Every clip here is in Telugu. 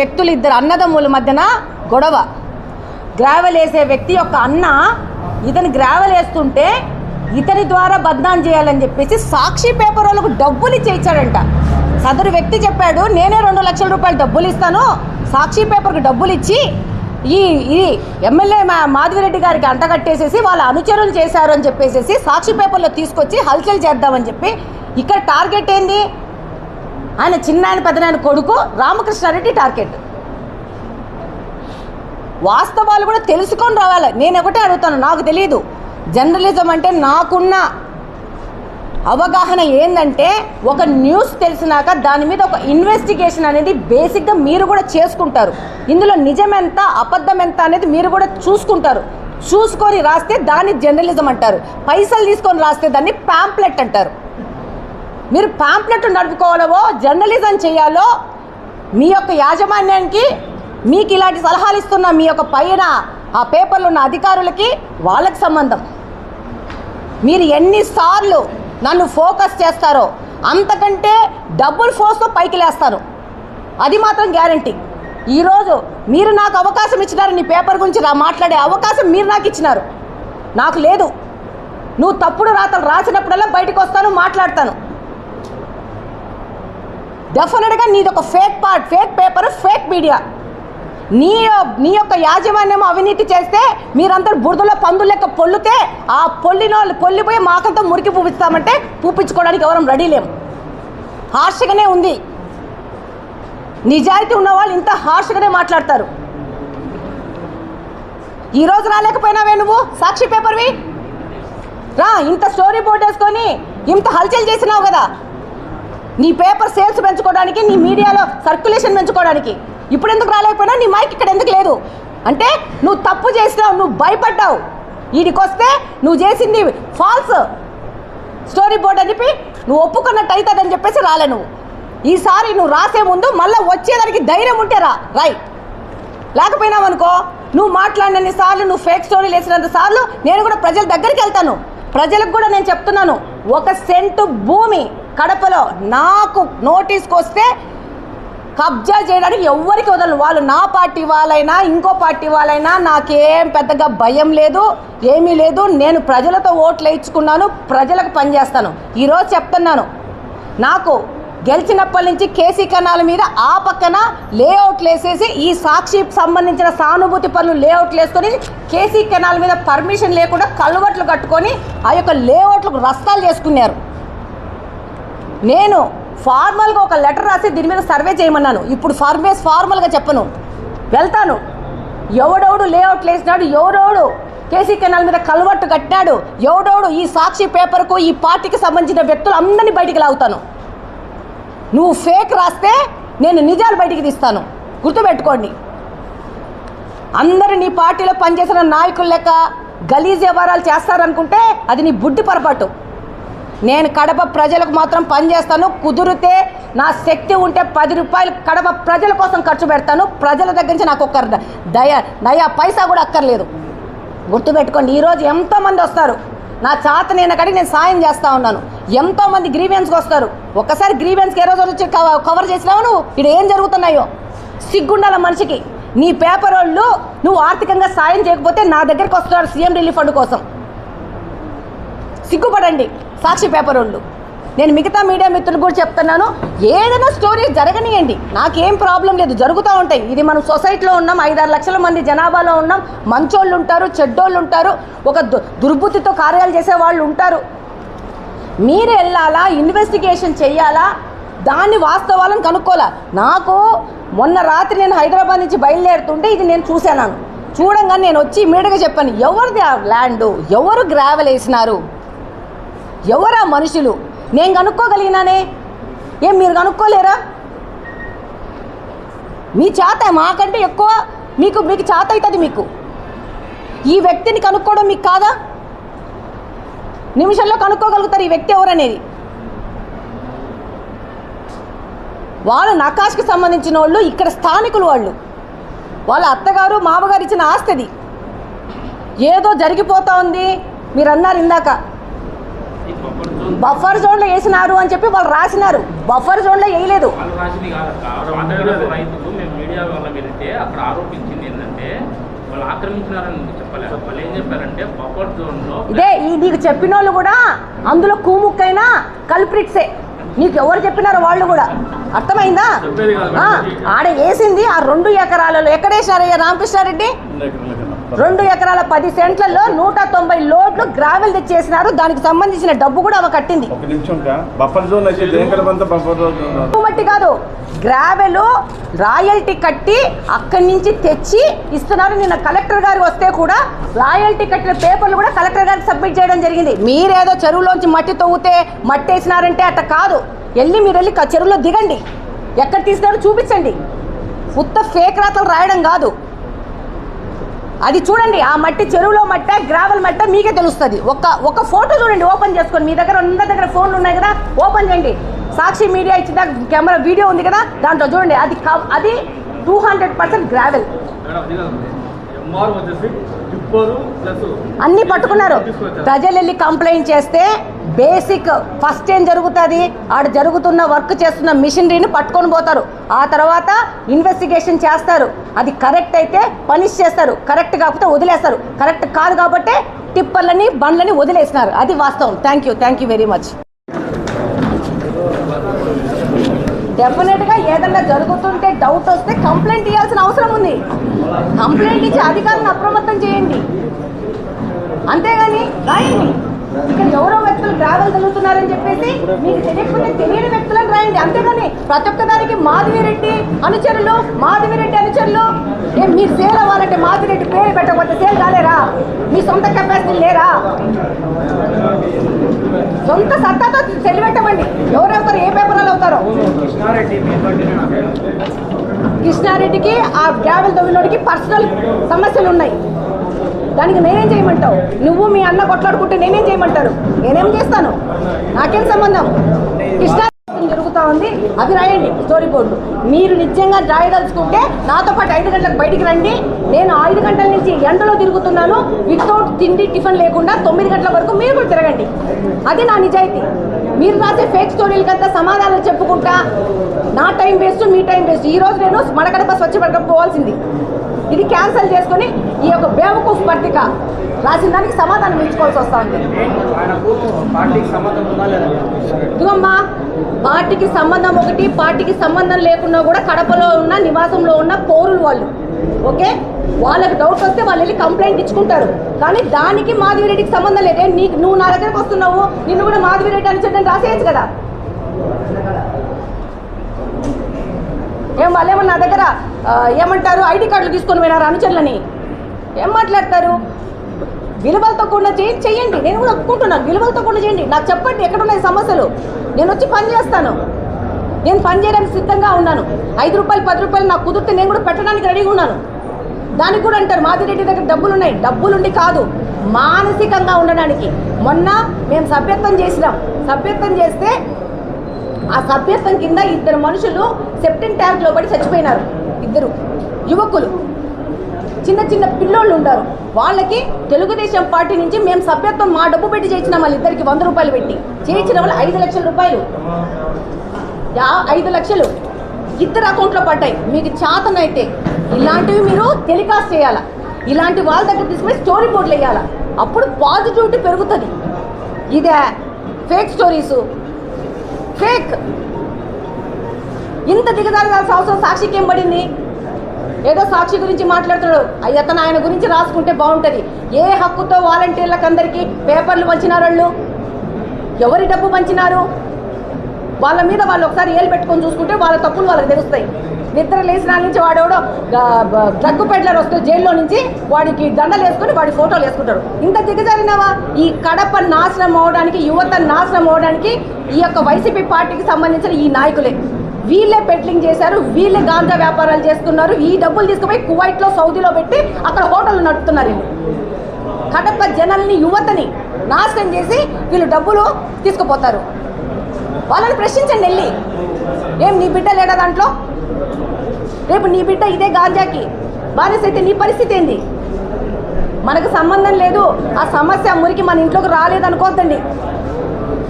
వ్యక్తులు ఇద్దరు అన్నదమ్ముల మధ్యన గొడవ. గ్రావెల్ వేసే వ్యక్తి యొక్క అన్న ఇతను గ్రావెల్ వేస్తుంటే ఇతని ద్వారా బద్నాం చేయాలని చెప్పేసి సాక్షి పేపర్ వాళ్ళకు డబ్బులు ఇచ్చి ఇచ్చాడంట సదరు వ్యక్తి చెప్పాడు నేనే రెండు లక్షల రూపాయలు డబ్బులు ఇస్తాను. సాక్షి పేపర్కి డబ్బులు ఇచ్చి ఈ ఈ ఎమ్మెల్యే మా మాధవిరెడ్డి గారికి అంటగట్టేసేసి వాళ్ళ అనుచరులు చేశారు అని చెప్పేసి సాక్షి పేపర్లో తీసుకొచ్చి హల్చల్ చేద్దామని చెప్పి ఇక్కడ టార్గెట్ ఏంది? ఆయన చిన్నాయన పెద్దనాయన కొడుకు రామకృష్ణారెడ్డి టార్గెట్. వాస్తవాలు కూడా తెలుసుకొని రావాలి. నేను ఒకటే అడుగుతాను నాకు తెలియదు జర్నలిజం అంటే నాకున్న అవగాహన ఏంటంటే ఒక న్యూస్ తెలిసినాక దాని మీద ఒక ఇన్వెస్టిగేషన్ అనేది బేసిక్గా మీరు కూడా చేసుకుంటారు. ఇందులో నిజమెంత అబద్ధం ఎంత అనేది మీరు కూడా చూసుకుంటారు. చూసుకొని రాస్తే దాన్ని జర్నలిజం అంటారు. పైసలు తీసుకొని రాస్తే దాన్ని ప్యాంప్లెట్ అంటారు. మీరు పాంప్లెట్ నడుపుకోవాలో జర్నలిజం చేయాలో మీ యొక్క యాజమాన్యానికి మీకు ఇలాంటి సలహాలు ఇస్తున్న మీ యొక్క పైన ఆ పేపర్లో ఉన్న అధికారులకి వాళ్ళకి సంబంధం. మీరు ఎన్నిసార్లు నన్ను ఫోకస్ చేస్తారో అంతకంటే డబుల్ ఫోర్స్తో పైకి లేస్తాను. అది మాత్రం గ్యారంటీ ఈరోజు మీరు నాకు అవకాశం ఇచ్చినారు నీ పేపర్ గురించి నా మాట్లాడే అవకాశం మీరు నాకు ఇచ్చినారు. నాకు లేదు. నువ్వు తప్పుడు రాతలు రాసినప్పుడల్లా బయటకు వస్తాను మాట్లాడతాను. డెఫినెట్గా నీది ఒక fake part fake paper fake media. నీ నీ యొక్క యాజమాన్యం అవినీతి చేస్తే మీరందరూ బురదలో పందులు లెక్క పొల్లితే ఆ పొల్లిన పొల్లిపోయి మాకంతా మురికి పూపిస్తామంటే పూపించుకోవడానికి ఎవరం రెడీ లేము. హార్ష్గానే ఉంది. నిజాయితీ ఉన్న వాళ్ళు ఇంత హార్ష్గానే మాట్లాడతారు. ఈ రోజు రాలేకపోయినావే నువ్వు? సాక్షి పేపర్వి? రా ఇంత స్టోరీ బోర్డ్ వేసుకొని ఇంత హల్చల్ చేసినావు కదా. నీ పేపర్ సేల్స్ పెంచుకోవడానికి నీ మీడియాలో సర్క్యులేషన్ పెంచుకోవడానికి. ఇప్పుడు ఎందుకు రాలేకపోయినా నీ మైక్ ఇక్కడ ఎందుకు లేదు? అంటే నువ్వు తప్పు చేసినావు నువ్వు భయపడ్డావు. వీడికి వస్తే నువ్వు చేసింది ఫాల్స్ స్టోరీ బోర్డ్ అని చెప్పి నువ్వు ఒప్పుకున్నట్టు అవుతుందని చెప్పేసి రాలే నువ్వు. ఈసారి నువ్వు రాసే ముందు మళ్ళీ వచ్చేదానికి ధైర్యం ఉంటే రా రైట్ లేకపోయినావు అనుకో నువ్వు మాట్లాడినన్ని సార్లు నువ్వు ఫేక్ స్టోరీలు వేసినంత సార్లు నేను కూడా ప్రజల దగ్గరికి వెళ్తాను. ప్రజలకు కూడా నేను చెప్తున్నాను ఒక సెంటు భూమి కడపలో నాకు నోటీస్కి వస్తే కబ్జా చేయడానికి ఎవరికి వదలు వాళ్ళు నా పార్టీ వాళ్ళైనా ఇంకో పార్టీ వాళ్ళైనా నాకేం పెద్దగా భయం లేదు ఏమీ లేదు. నేను ప్రజలతో ఓట్లు వేయించుకున్నాను ప్రజలకు పనిచేస్తాను. ఈరోజు చెప్తున్నాను నాకు గెలిచినప్పటి నుంచి కేసీ కెనాల్ మీద ఆ పక్కన లేఅవుట్లు వేసేసి ఈ సాక్షికి సంబంధించిన సానుభూతి పనులు లేఅవుట్లు వేసుకొని కేసీ కెనాల్ మీద పర్మిషన్ లేకుండా కలువట్లు కట్టుకొని ఆ యొక్క లేఅవుట్లకు రస్తాలు చేసుకున్నారు. నేను ఫార్మల్గా ఒక లెటర్ రాసి దీని మీద సర్వే చేయమన్నాను. ఇప్పుడు ఫార్మేస్ ఫార్మల్గా చెప్పను. వెళ్తాను. ఎవడెవడు లేఅవుట్ లేచినాడు ఎవడెవడు కేసీ కెనాల్ మీద కలవట్టు కట్టినాడు ఎవడెవడు ఈ సాక్షి పేపర్కు ఈ పార్టీకి సంబంధించిన వ్యక్తులు అందరినీ బయటికి లాగుతాను. నువ్వు ఫేక్ రాస్తే నేను నిజాలు బయటికి తీస్తాను. గుర్తుపెట్టుకోండి. అందరు నీ పార్టీలో పనిచేసిన నాయకులు లెక్క గలీజ్ వ్యవహారాలు చేస్తారనుకుంటే అది నీ బుడ్డి పొరపాటు. నేను కడప ప్రజలకు మాత్రం పనిచేస్తాను కుదిరితే నా శక్తి ఉంటే పది రూపాయలు కడప ప్రజల కోసం ఖర్చు పెడతాను. ప్రజల దగ్గర నుంచి నాకు ఒక్క దయ నయా పైసా కూడా అక్కర్లేదు. గుర్తుపెట్టుకోండి ఈరోజు ఎంతోమంది వస్తారు. నా చేత నేను అక్కడికి నేను సాయం చేస్తూ ఉన్నాను. ఎంతోమంది గ్రీవెన్స్కి వస్తారు. ఒక్కసారి గ్రీవెన్స్కి ఏ రోజు వచ్చి కవర్ చేసినావు నువ్వు? ఇక్కడ ఏం జరుగుతున్నాయో? సిగ్గుండాల మనిషికి. నీ పేపర్ వాళ్ళు నువ్వు ఆర్థికంగా సాయం చేయకపోతే నా దగ్గరికి వస్తున్నారు సీఎం రిలీఫ్ ఫండ్ కోసం. సిగ్గుపడండి. సాక్షి పేపర్ వాళ్ళు నేను మిగతా మీడియా మిత్రులు కూడా చెప్తున్నాను ఏదైనా స్టోరీ జరగనియండి. నాకేం ప్రాబ్లం లేదు జరుగుతూ ఉంటాయి. ఇది మనం సొసైటీలో ఉన్నాం ఐదారు లక్షల మంది జనాభాలో ఉన్నాం మంచోళ్ళు ఉంటారు చెడ్డోళ్ళు ఉంటారు ఒక దుర్బుద్ధితో కార్యాలు చేసే వాళ్ళు ఉంటారు. మీరు వెళ్ళాలా ఇన్వెస్టిగేషన్ చేయాలా దాన్ని వాస్తవాలను కనుక్కోవాలా? నాకు మొన్న రాత్రి నేను హైదరాబాద్ నుంచి బయలుదేరుతుంటే ఇది నేను చూశాను. చూడంగానే నేను వచ్చి ఇమీడియట్గా చెప్పాను ఎవరిది ఆ ల్యాండ్? ఎవరు గ్రావెల్ వేసినారు? ఎవరా మనుషులు? నేను కనుక్కోగలిగినానే? ఏం మీరు కనుక్కోలేరా? మీ చేత మాకంటే ఎక్కువ మీకు మీకు చేత అవుతుంది మీకు. ఈ వ్యక్తిని కనుక్కోవడం మీకు కాదా? నిమిషంలో కనుక్కోగలుగుతారు ఈ వ్యక్తి ఎవరనేది వాళ్ళు నకాష్కి సంబంధించిన వాళ్ళు ఇక్కడ స్థానికులు వాళ్ళు. వాళ్ళ అత్తగారు మామగారు ఇచ్చిన ఆస్తిది. ఏదో జరిగిపోతా ఉంది. మీరు అన్నారు ఇందాక. బఫర్ జోన్లో వేసినారు అని చెప్పి వాళ్ళు రాసినారు. బఫర్ జోన్లో వేయలేదు. వాళ్ళు రాసింది కాదక్క. వాళ్ళు మాట్లాడారు రైతులు మేము మీడియా వాళ్ళ మీదంటే అక్కడ ఆరోపించింది ఏంటంటే వాళ్ళు ఆక్రమించినారని చెప్పలే? వాళ్ళు ఏం చెప్పారంటే బఫర్ జోన్లో ఇదే ఈ నీకు చెప్పిన వాళ్ళు కూడా అందులో కూముక్కైనా కల్ప్రిట్సే. నీకు ఎవరు చెప్పినారో వాళ్ళు కూడా. అర్థమైందా. ఆడ వేసింది ఆ రెండు ఎకరాలలో. ఎక్కడేసినారయ్యా? రామకృష్ణారెడ్డి? రెండు ఎకరాల పది సెంట్లలో నూట తొంభై లోడ్లు గ్రావెల్ తెచ్చేసినారు. దానికి సంబంధించిన డబ్బు కూడా ఆమె కట్టింది. మట్టి కాదు. గ్రావెల్ రాయల్టీ కట్టి అక్కడి నుంచి తెచ్చి ఇస్తున్నారు. నిన్న కలెక్టర్ గారు వస్తే కూడా రాయల్టీ కట్టిన పేపర్లు కూడా కలెక్టర్ గారికి సబ్మిట్ చేయడం జరిగింది. మీరేదో చెరువులోంచి మట్టి తవ్వుతే మట్టి వేసినారంటే అట్ట కాదు. వెళ్ళి మీరు వెళ్ళి చెరువులో దిగండి. ఎక్కడ తీసినారో చూపించండి. ఉత్త ఫేక్ రాతలు రాయడం కాదు. అది చూడండి ఆ మట్టి చెరువులో మట్ట గ్రావెల్ మట్ట మీకే తెలుస్తుంది. ఒక ఒక ఫోటో చూడండి ఓపెన్ చేసుకొని. మీ దగ్గర అందరి దగ్గర ఫోన్లు ఉన్నాయి కదా ఓపెన్ చేయండి. సాక్షి మీడియా ఇచ్చిన కెమెరా వీడియో ఉంది కదా దాంట్లో చూడండి. అది క- అది టూ హండ్రెడ్ పర్సెంట్ గ్రావెల్ అన్నీ పట్టుకున్నారు. ప్రజలు వెళ్ళి కంప్లైంట్ చేస్తే బేసిక్ ఫస్ట్ ఏం జరుగుతుంది? ఆడ జరుగుతున్న వర్క్ చేస్తున్న మిషనరీని పట్టుకొని పోతారు. ఆ తర్వాత ఇన్వెస్టిగేషన్ చేస్తారు. అది కరెక్ట్ అయితే పనిష్ చేస్తారు. కరెక్ట్ కాకపోతే వదిలేస్తారు. కరెక్ట్ కాదు కాబట్టి టిప్పర్లని బండ్లని వదిలేసినారు. అది వాస్తవం. Thank you thank you very much డెఫినెట్గా ఏదన్నా జరుగుతుంటే డౌట్ వస్తే కంప్లైంట్ ఇవ్వాల్సిన అవసరం ఉంది. కంప్లైంట్ ఇచ్చి అధికారులను అప్రమత్తం చేయండి. అంతేగాని రాయండి. ఇక్కడ ఎవరో వ్యక్తులు ట్రావెల్ జరుగుతున్నారని చెప్పేసి మీకు తెలియకుండా తెలియని వ్యక్తులను రాయండి. అంతేగాని ప్రతి ఒక్క దానికి మాధవిరెడ్డి అనుచరులు మాధవిరెడ్డి అనుచరులు. ఏం మీరు సేల్ అవ్వాలంటే మాధవిరెడ్డి పేరు పెట్టకపోతే సేల్ కాలేరా? మీ సొంత కెపాసిటీ లేరా? సొంత సత్తాతో తెలిపెట్టమండి ఎవరెవరు ఏ పేపర్లో అవుతారో? కృష్ణారెడ్డికి ఆ ట్రావెల్ తవ్వినోడికి పర్సనల్ సమస్యలు ఉన్నాయి. దానికి నేనేం చేయమంటావు? నువ్వు మీ అన్న కొట్లాడుకుంటే నేనేం చేయమంటారు? నేనేం చేస్తాను? నాకేం సంబంధం? కృష్ణా జరుగుతూ ఉంది. అవి రాయండి స్టోరీ బోర్డు మీరు నిజంగా రాయదలుచుకుంటే నాతో పాటు ఐదు గంటలకు బయటికి రండి. నేను ఐదు గంటల నుంచి ఎండలో తిరుగుతున్నాను. వితౌట్ తిండి టిఫిన్ లేకుండా తొమ్మిది గంటల వరకు మీరు కూడా తిరగండి. అది నా నిజాయితీ. మీరు రాసే ఫేక్ స్టోరీలకంతా సమాధానాలు చెప్పుకుంటా నా టైం వేస్ట్ మీ టైం వేస్ట్ ఈ రోజు నేను మడకడప స్వచ్ఛ పడక పోవాల్సింది. ఇది క్యాన్సిల్ చేసుకుని ఈ యొక్క బేవకూఫ్ పట్టిక రాసిన దానికి సమాధానం ఇచ్చుకోవాల్సి వస్తా ఉంది. ఇదిగమ్మా పార్టీకి సంబంధం ఒకటి పార్టీకి సంబంధం లేకున్నా కూడా కడపలో ఉన్న నివాసంలో ఉన్న పౌరులు వాళ్ళు ఓకే? వాళ్ళకి డౌట్ వస్తే వాళ్ళు వెళ్ళి కంప్లైంట్ ఇచ్చుకుంటారు. కానీ దానికి మాధవిరెడ్డికి సంబంధం లేదే. నీకు నువ్వు నా దగ్గరకు వస్తున్నావు నిన్ను కూడా మాధవిరెడ్డి అని చెప్పి రాసేయచ్చు కదా? ఏం వాళ్ళు ఏమన్నా నా దగ్గర ఏమంటారు? ఐడి కార్డులు తీసుకొని పోయినారు అనుచరులని? ఏం మాట్లాడతారు? విలువలతో కూడా చేయండి. చెయ్యండి నేను కూడా ఒప్పుకుంటున్నాను. విలువలతో కూడా చేయండి. నాకు చెప్పండి ఎక్కడ ఉన్నాయి సమస్యలు? నేను వచ్చి పని చేస్తాను. నేను పని చేయడానికి సిద్ధంగా ఉన్నాను. ఐదు రూపాయలు పది రూపాయలు నాకు కుదిరితే నేను కూడా పెట్టడానికి రెడీగా ఉన్నాను. దానికి కూడా అంటారు మాదిరెడ్డి దగ్గర డబ్బులు ఉన్నాయి డబ్బులుండి కాదు మానసికంగా ఉండడానికి. మొన్న మేము సభ్యత్వం చేసినాం. సభ్యత్వం చేస్తే ఆ సభ్యత్వం కింద ఇద్దరు మనుషులు సెప్టిన్ ట్యాంక్ పడి చచ్చిపోయినారు. ఇద్దరు యువకులు. చిన్న చిన్న పిల్లోళ్ళు ఉంటారు. వాళ్ళకి తెలుగుదేశం పార్టీ నుంచి మేము సభ్యత్వం మా డబ్బు పెట్టి చేయించినాం వాళ్ళిద్దరికి వంద రూపాయలు పెట్టి చేయించిన వాళ్ళు ఐదు లక్షల రూపాయలు. యా ఐదు లక్షలు. ఇద్దరు అకౌంట్లో పడ్డాయి. మీకు చేతనైతే ఇలాంటివి మీరు టెలికాస్ట్ చేయాలా? ఇలాంటి వాళ్ళ దగ్గర తీసుకుని స్టోరీ బోర్డులు వేయాలా? అప్పుడు పాజిటివిటీ పెరుగుతుంది. ఇదే ఫేక్ స్టోరీసు ఫేక్ ఇంత దిగజారాల్సిన అవసరం సాక్షికి ఏం పడింది? ఏదో సాక్షి గురించి మాట్లాడుతున్నాడు. అతను ఆయన గురించి రాసుకుంటే బాగుంటుంది. ఏ హక్కుతో వాలంటీర్లకు అందరికీ పేపర్లు పంచినారు వాళ్ళు? ఎవరి డబ్బు పంచినారు? వాళ్ళ మీద వాళ్ళు ఒకసారి ఏలు పెట్టుకొని చూసుకుంటే వాళ్ళ తప్పులు వాళ్ళకి తెలుస్తాయి. నిద్ర లేచిన నుంచి వాడెవడో డ్రగ్ పెడ్లర్ వస్తే జైల్లో నుంచి వాడికి దండలు వేసుకొని వాడి ఫోటోలు వేసుకుంటారు ఇంత దిగజారినవా? ఈ కడప నాశనం అవడానికి యువత నాశనం అవడానికి ఈ యొక్క వైసీపీ పార్టీకి సంబంధించిన ఈ నాయకులే. వీళ్ళే పెట్లింగ్ చేశారు వీళ్ళే గాంజా వ్యాపారాలు చేస్తున్నారు ఈ డబ్బులు తీసుకుపోయి కువైట్లో సౌదీలో పెట్టి అక్కడ హోటళ్ళు నడుపుతున్నారు వీళ్ళు. కడప జనాల్ని యువతని నాశనం చేసి వీళ్ళు డబ్బులు తీసుకుపోతారు. వాళ్ళని ప్రశ్నించండి వెళ్ళి. ఏం నీ బిడ్డ లేడా దాంట్లో? రేపు నీ బిడ్డ ఇదే గాంజాకి. బానిస అయితే నీ పరిస్థితి ఏంది? మనకు సంబంధం లేదు. ఆ సమస్య మురికి మన ఇంట్లోకి రాలేదనుకోవద్దండి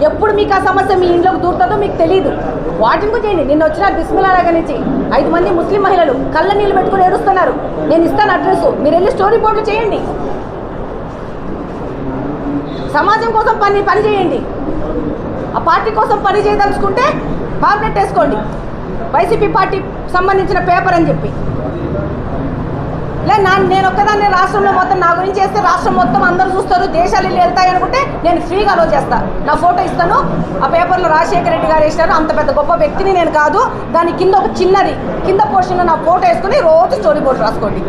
ఎప్పుడు మీకు ఆ సమస్య మీ ఇంట్లోకి దూరుతుందో మీకు తెలియదు వాటింపు చేయండి. నిన్న వచ్చిన బిస్మిలా నగర్ నుంచి ఐదు మంది ముస్లిం మహిళలు కళ్ళ నీళ్ళు పెట్టుకుని ఏడుస్తున్నారు. నేను ఇస్తాను అడ్రస్ మీరు వెళ్ళి స్టోరీ బోర్డులు చేయండి. సమాజం కోసం పని పని చేయండి. ఆ పార్టీ కోసం పని చేయదలుచుకుంటే పాంప్లెట్ వేసుకోండి. వైసీపీ పార్టీ సంబంధించిన పేపర్ అని చెప్పి. లే నా నేను ఒక్కదాన్ని రాష్ట్రంలో మొత్తం నా గురించి చేస్తే రాష్ట్రం మొత్తం అందరూ చూస్తారు దేశాలు వెళ్ళి వెళ్తాయి అనుకుంటే నేను ఫ్రీగా అలో చేస్తాను నా ఫోటో ఇస్తాను ఆ పేపర్లో రాజశేఖర రెడ్డి గారు వేసినారు అంత పెద్ద గొప్ప వ్యక్తిని నేను కాదు. దాని కింద ఒక చిన్నది కింద పోర్షన్లో నా ఫోటో వేసుకుని రోజు స్టోరీ బోర్డు రాసుకోండి.